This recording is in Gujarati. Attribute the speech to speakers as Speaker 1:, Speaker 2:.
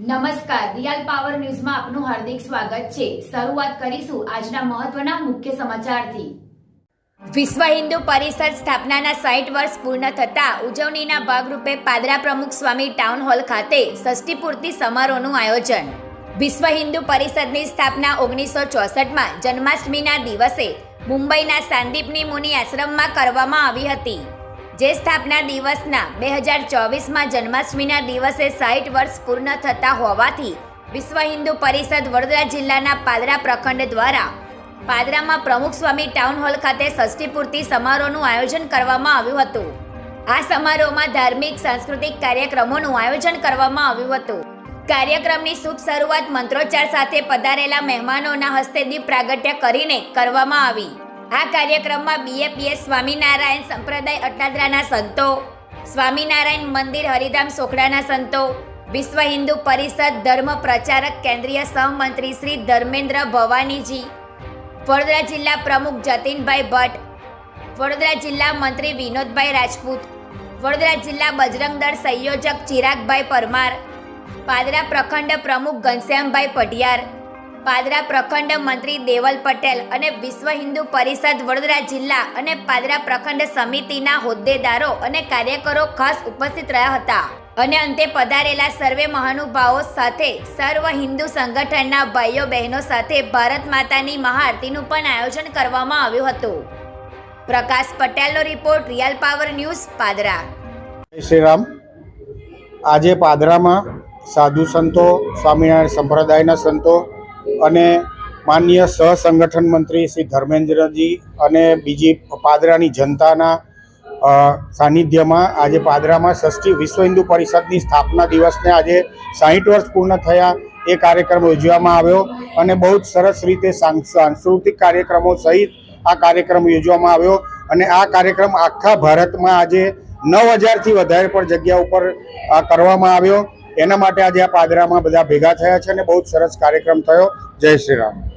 Speaker 1: નમસ્કાર. રિયલ પાવર ન્યૂઝમાં આપનું હાર્દિક સ્વાગત છે. શરૂઆત કરીશું આજના મહત્વના મુખ્ય સમાચારથી. વિશ્વ હિન્દુ પરિષદ સ્થાપનાના સાઠ વર્ષ પૂર્ણ થતા ઉજવણીના ભાગરૂપે પાદરા પ્રમુખ સ્વામી ટાઉન હોલ ખાતે ષષ્ઠી પૂર્તિ સમારોહનું આયોજન. વિશ્વ હિન્દુ પરિષદની સ્થાપના ઓગણીસો ચોસઠમાં જન્માષ્ટમીના દિવસે મુંબઈના સાંદીપની મુનિ આશ્રમમાં કરવામાં આવી હતી. જે સ્થાપના દિવસના બે હજાર ચોવીસમાં જન્માષ્ટમીના દિવસે સાઠ વર્ષ પૂર્ણ થતા હોવાથી વિશ્વ હિન્દુ પરિષદ વડોદરા જિલ્લાના પાદરા પ્રખંડ દ્વારા પાદરામાં પ્રમુખ સ્વામી ટાઉન હોલ ખાતે ષષ્ઠી પૂર્તિ સમારોહનું આયોજન કરવામાં આવ્યું હતું. આ સમારોહમાં ધાર્મિક, સાંસ્કૃતિક કાર્યક્રમોનું આયોજન કરવામાં આવ્યું હતું. કાર્યક્રમની શુભ શરૂઆત મંત્રોચ્ચાર સાથે પધારેલા મહેમાનોના હસ્તે દીપ પ્રાગટ્ય કરીને કરવામાં આવી. આ કાર્યક્રમમાં બીએપીએસ સ્વામિનારાયણ સંપ્રદાય અટાદરાના સંતો, સ્વામિનારાયણ મંદિર હરિધામ સોખડાના સંતો, વિશ્વ હિન્દુ પરિષદ ધર્મ પ્રચારક કેન્દ્રીય સહમંત્રી શ્રી ધર્મેન્દ્ર ભવાનીજી, વડોદરા જિલ્લા પ્રમુખ જતીનભાઈ ભટ્ટ, વડોદરા જિલ્લા મંત્રી વિનોદભાઈ રાજપૂત, વડોદરા જિલ્લા બજરંગ દળ સંયોજક ચિરાગભાઈ પરમાર, પાદરા પ્રખંડ પ્રમુખ ઘનશ્યામભાઈ પઢિયાર પાદરા પ્રખંડ મંત્રી દેવલ પટેલ અને વિશ્વ હિન્દુ પરિષદ વડોદરા જિલ્લા અને પાદરા પ્રખંડ સમિતિના હોદ્દેદારો અને કાર્યકરો ખાસ ઉપસ્થિત રહ્યા હતા. અને અંતે પધારેલા સર્વે મહાનુભાવો સાથે સર્વ હિન્દુ સંગઠનના ભાઈઓ બહેનો સાથે ભારત માતાની મહાઆરતીનું પણ આયોજન કરવામાં આવ્યું હતું. પ્રકાશ પટેલનો report real power news Padra.
Speaker 2: Shri Ram. આજે પાદરામાં સાધુ સંતો, સ્વામિનારાયણ સંપ્રદાયના સંતો અને માન્ય સહસંગઠન મંત્રી શ્રી ધર્મેન્દ્રજી અને બીજી પાદરાની જનતાના સાનિધ્યમાં આજે પાદરામાં ષષ્ઠી વિશ્વ હિન્દુ પરિષદની સ્થાપના દિવસને આજે સાહીઠ વર્ષ પૂર્ણ થયા એ કાર્યક્રમ યોજવામાં આવ્યો અને બહુ જ સરસ રીતે સાંસ્કૃતિક કાર્યક્રમો સહિત આ કાર્યક્રમ યોજવામાં આવ્યો અને આ કાર્યક્રમ આખા ભારતમાં આજે નવ હજારથી વધારે પણ જગ્યા ઉપર આ કરવામાં આવ્યો. એના માટે આજે આ પાદરામાં બધા ભેગા થયા છે અને બહુ સરસ કાર્યક્રમ થયો. જય શ્રી રામ.